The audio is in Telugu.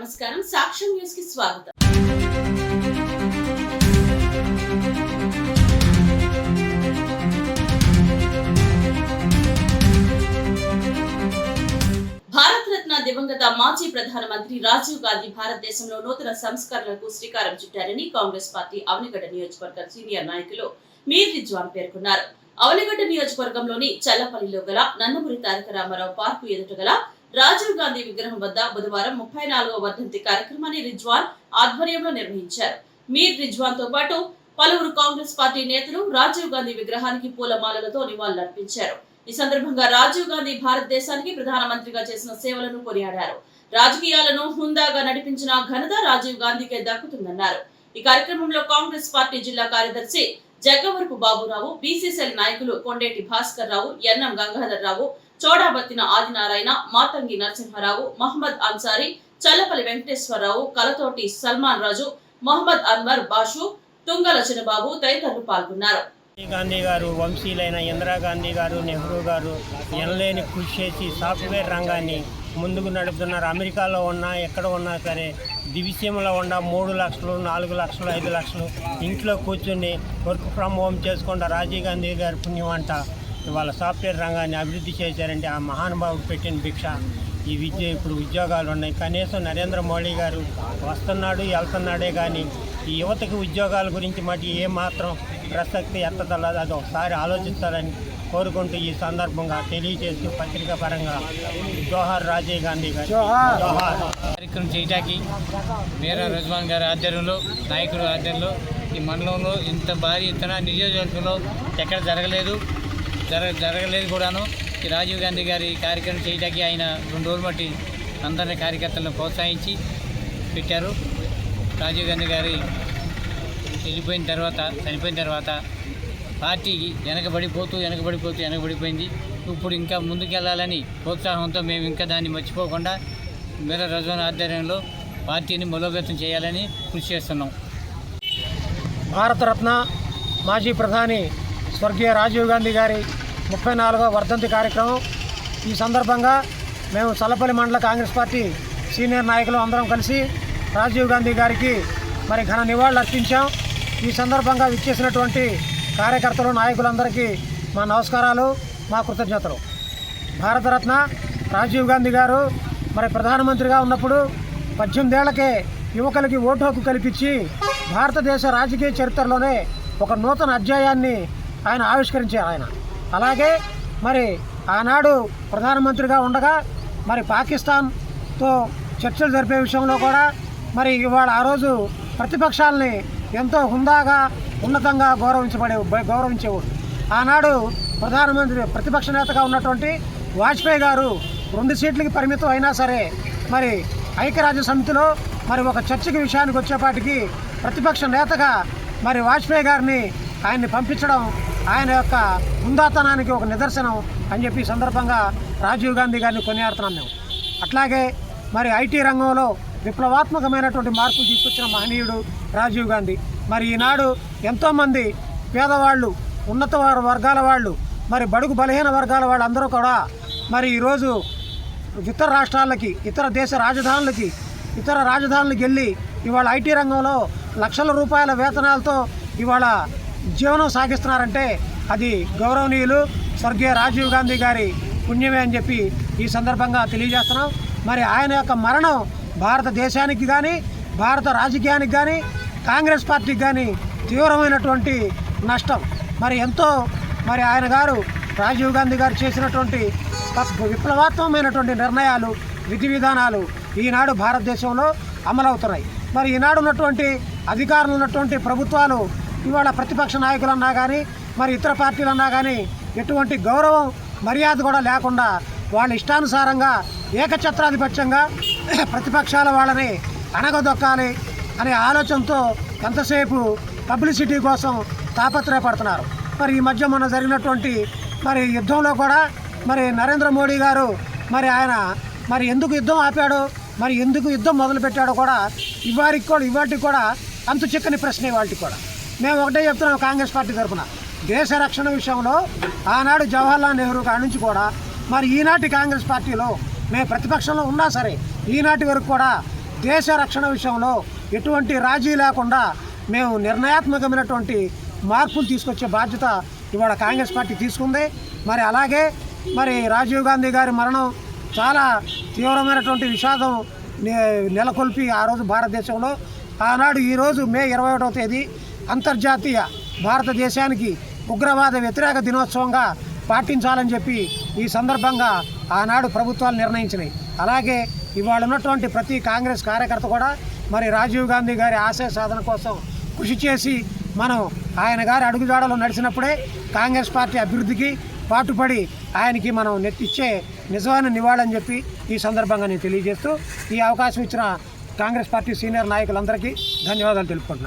నమస్కారం. సాక్ష్యం న్యూస్కి స్వాగతం. భారతరత్న దివంగత మాజీ ప్రధానమంత్రి రాజీవ్ గాంధీ భారతదేశంలో నూతన సంస్కరణలకు శ్రీకారం చుట్టారని కాంగ్రెస్ పార్టీ అవనిగడ్డ నియోజకవర్గ సీనియర్ నాయకులు మీర్ రిజ్వాన్ పేర్కొన్నారు. అవనిగడ్డ నియోజకవర్గంలోని చల్లపల్లిలో గల నందమూరి తారక రామారావు పార్కు ఎదుట గల రాజీవ్ గాంధీ విగ్రహం వద్ద బుధవారం ముప్పై నాలుగవ వర్ధంతి కార్యక్రమాన్ని రిజ్వాన్ ఆధ్వర్యంలో నిర్వహించారు. మీర్ రిజ్వాన్తో పాటు పలువురు కాంగ్రెస్ పార్టీ నేతలు రాజీవ్ గాంధీ విగ్రహానికి పూలమాలలతో నివాళులర్పించారు. ఈ సందర్భంగా రాజీవ్ గాంధీ భారతదేశానికి ప్రధానమంత్రిగా చేసిన సేవలను కొనియాడారు. రాజకీయాలను హుందాగా నడిపించిన ఘనత రాజీవ్ గాంధీకే దక్కుతుందన్నారు. ఈ కార్యక్రమంలో కాంగ్రెస్ పార్టీ జిల్లా కార్యదర్శి జగ్గవరపు బాబురావు బీసీసీఎల్ నాయకులు కొండేటి భాస్కర్ రావు ఎన్ఎం గంగాధర్ రావు చోడాబత్తిన ఆదినారాయణ మాతంగి నరసింహారావు మహమ్మద్ అన్సారీ చల్లపల్లి వెంకటేశ్వరరావు కలతోటి సల్మాన్ రాజు మొహమ్మద్ అన్వర్ బాషు తుంగల చిన్నబాబు తదితరులు పాల్గొన్నారు. గాంధీ గారు వంశీలైన ఇందిరాగాంధీ గారు నెహ్రూ గారు ఎనలేని కృషి చేసి సాఫ్ట్వేర్ రంగాన్ని ముందుకు నడుపుతున్నారు. అమెరికాలో ఉన్నా ఎక్కడ ఉన్నా సరే దివిసీమలో ఉన్న మూడు లక్షలు నాలుగు లక్షలు ఐదు లక్షలు ఇంట్లో కూర్చుని వర్క్ ఫ్రమ్ హోమ్ చేసుకుంటా రాజీవ్ గాంధీ గారి పుణ్యం అంట ఇవాళ సాఫ్ట్వేర్ రంగాన్ని అభివృద్ధి చేశారంటే ఆ మహానుభావుడు పెట్టిన భిక్ష. ఈ విద్య ఇప్పుడు ఉద్యోగాలు ఉన్నాయి. కనీసం నరేంద్ర మోడీ గారు వస్తున్నాడు వెళ్తున్నాడే కానీ ఈ యువతకి ఉద్యోగాల గురించి మటు ఏ మాత్రం ప్రసక్తి ఎత్తదల్లదు అది ఒకసారి ఆలోచించాలని కోరుకుంటూ ఈ సందర్భంగా తెలియజేస్తూ పత్రికా పరంగా జోహార్ రాజీవ్ గాంధీ గారు. జోహార్! కార్యక్రమం చేయటానికి మీరా రుజ్వాన్ గారి ఆధ్వర్యంలో నాయకుల ఆధ్వర్యంలో ఈ మండలంలో ఇంత భారీ ఎత్తున నియోజకవర్గంలో ఎక్కడ జరగలేదు. జరగ జరగలేదు కూడాను. ఈ రాజీవ్ గాంధీ గారి కార్యక్రమం చేయడానికి ఆయన రెండు రోజులు బట్టి అందరిని కార్యకర్తలను ప్రోత్సహించి పెట్టారు. రాజీవ్ గాంధీ గారి వెళ్ళిపోయిన తర్వాత చనిపోయిన తర్వాత పార్టీకి వెనకబడిపోతూ వెనకబడిపోతూ వెనకబడిపోయింది. ఇప్పుడు ఇంకా ముందుకెళ్ళాలని ప్రోత్సాహంతో మేము ఇంకా దాన్ని మర్చిపోకుండా మీర రజవన్ ఆధ్వర్యంలో పార్టీని బలోపేతం చేయాలని కృషి చేస్తున్నాం. భారతరత్న మాజీ ప్రధాని స్వర్గీయ రాజీవ్ గాంధీ గారి ముప్పై నాలుగవ వర్ధంతి కార్యక్రమం. ఈ సందర్భంగా మేము చల్లపల్లి మండల కాంగ్రెస్ పార్టీ సీనియర్ నాయకులు అందరం కలిసి రాజీవ్ గాంధీ గారికి మరి ఘన నివాళులు అర్పించాం. ఈ సందర్భంగా విచ్చేసినటువంటి కార్యకర్తలు నాయకులందరికీ మా నమస్కారాలు మా కృతజ్ఞతలు. భారతరత్న రాజీవ్ గాంధీ గారు మరి ప్రధానమంత్రిగా ఉన్నప్పుడు పద్దెనిమిదేళ్ళకే యువకులకి ఓటు హక్కు కల్పించి భారతదేశ రాజకీయ చరిత్రలోనే ఒక నూతన అధ్యాయాన్ని ఆయన ఆవిష్కరించారు ఆయన. అలాగే మరి ఆనాడు ప్రధానమంత్రిగా ఉండగా మరి పాకిస్తాన్తో చర్చలు జరిపే విషయంలో కూడా మరి ఇవాళ ఆ రోజు ప్రతిపక్షాలని ఎంతో హుందాగా ఉన్నతంగా గౌరవించబడే గౌరవించేవాడు. ఆనాడు ప్రధానమంత్రి ప్రతిపక్ష నేతగా ఉన్నటువంటి వాజ్పేయి గారు రెండు సీట్లకి పరిమితం అయినా సరే మరి ఐక్యరాజ్య సమితిలో మరి ఒక చర్చకి విషయానికి వచ్చేపాటికి ప్రతిపక్ష నేతగా మరి వాజ్పేయి గారిని ఆయన్ని పంపించడం ఆయన యొక్క హుందాతనానికి ఒక నిదర్శనం అని చెప్పి సందర్భంగా రాజీవ్ గాంధీ గారిని కొనియాడుతున్నాం మేము. అట్లాగే మరి ఐటీ రంగంలో విప్లవాత్మకమైనటువంటి మార్పులు తీసుకొచ్చిన మహనీయుడు రాజీవ్ గాంధీ. మరి ఈనాడు ఎంతోమంది పేదవాళ్ళు ఉన్నత వర్గాల వాళ్ళు మరి బడుగు బలహీన వర్గాల వాళ్ళందరూ కూడా మరి ఈరోజు ఇతర రాష్ట్రాలకి ఇతర దేశ రాజధానులకి ఇతర రాజధానులకు వెళ్ళి ఇవాళ ఐటీ రంగంలో లక్షల రూపాయల వేతనాలతో ఇవాళ జీవనం సాగిస్తున్నారంటే అది గౌరవనీయులు స్వర్గీయ రాజీవ్ గాంధీ గారి పుణ్యమే అని చెప్పి ఈ సందర్భంగా తెలియజేస్తున్నాం. మరి ఆయన యొక్క మరణం భారతదేశానికి కానీ భారత రాజకీయానికి కానీ కాంగ్రెస్ పార్టీకి కానీ తీవ్రమైనటువంటి నష్టం. మరి ఎంతో మరి ఆయన గారు రాజీవ్ గాంధీ గారు చేసినటువంటి విప్లవాత్మకమైనటువంటి నిర్ణయాలు విధి విధానాలు ఈనాడు భారతదేశంలో అమలవుతున్నాయి. మరి ఈనాడు ఉన్నటువంటి అధికారులు ఉన్నటువంటి ప్రభుత్వాలు ఇవాళ ప్రతిపక్ష నాయకులన్నా కానీ మరి ఇతర పార్టీలన్నా కానీ ఎటువంటి గౌరవం మర్యాద కూడా లేకుండా వాళ్ళ ఇష్టానుసారంగా ఏకఛత్రాధిపత్యంగా ప్రతిపక్షాల వాళ్ళని అణగదొక్కాలి అనే ఆలోచనతో ఎంతసేపు పబ్లిసిటీ కోసం తాపత్రయపడుతున్నారు. మరి ఈ మధ్య మొన్న జరిగినటువంటి మరి యుద్ధంలో కూడా మరి నరేంద్ర మోడీ గారు మరి ఆయన మరి ఎందుకు యుద్ధం ఆపాడు మరి ఎందుకు యుద్ధం మొదలుపెట్టాడో కూడా ఇవారికి కూడా ఇవాటికి కూడా అంతు చిక్కని ప్రశ్నే వాటికి కూడా. మేము ఒకటే చెప్తున్నాం కాంగ్రెస్ పార్టీ తరఫున దేశ రక్షణ విషయంలో ఆనాడు జవహర్లాల్ నెహ్రూ కాడి నుంచి కూడా మరి ఈనాటి కాంగ్రెస్ పార్టీలో మేము ప్రతిపక్షంలో ఉన్నా సరే ఈనాటి వరకు కూడా దేశ రక్షణ విషయంలో ఎటువంటి రాజీ లేకుండా మేము నిర్ణయాత్మకమైనటువంటి మార్పులు తీసుకొచ్చే బాధ్యత ఇవాళ కాంగ్రెస్ పార్టీ తీసుకుంది. మరి అలాగే మరి రాజీవ్ గాంధీ గారి మరణం చాలా తీవ్రమైనటువంటి విషాదం నెలకొల్పి ఆ రోజు భారతదేశంలో. ఆనాడు ఈరోజు మే ఇరవై ఒకటవ తేదీ అంతర్జాతీయ భారతదేశానికి ఉగ్రవాద వ్యతిరేక దినోత్సవంగా పాటించాలని చెప్పి ఈ సందర్భంగా ఆనాడు ప్రభుత్వాలు నిర్ణయించినాయి. అలాగే ఇవాళ ఉన్నటువంటి ప్రతి కాంగ్రెస్ కార్యకర్త కూడా మరి రాజీవ్ గాంధీ గారి ఆశయ సాధన కోసం కృషి చేసి మనం ఆయన గారి అడుగుజాడలో నడిచినప్పుడే కాంగ్రెస్ పార్టీ అభివృద్ధికి పాటుపడి ఆయనకి మనం నెత్తిచ్చే నిజమైన నివాళని చెప్పి ఈ సందర్భంగా నేను తెలియజేస్తూ ఈ అవకాశం ఇచ్చిన కాంగ్రెస్ పార్టీ సీనియర్ నాయకులందరికీ ధన్యవాదాలు తెలుపుకుంటున్నాను.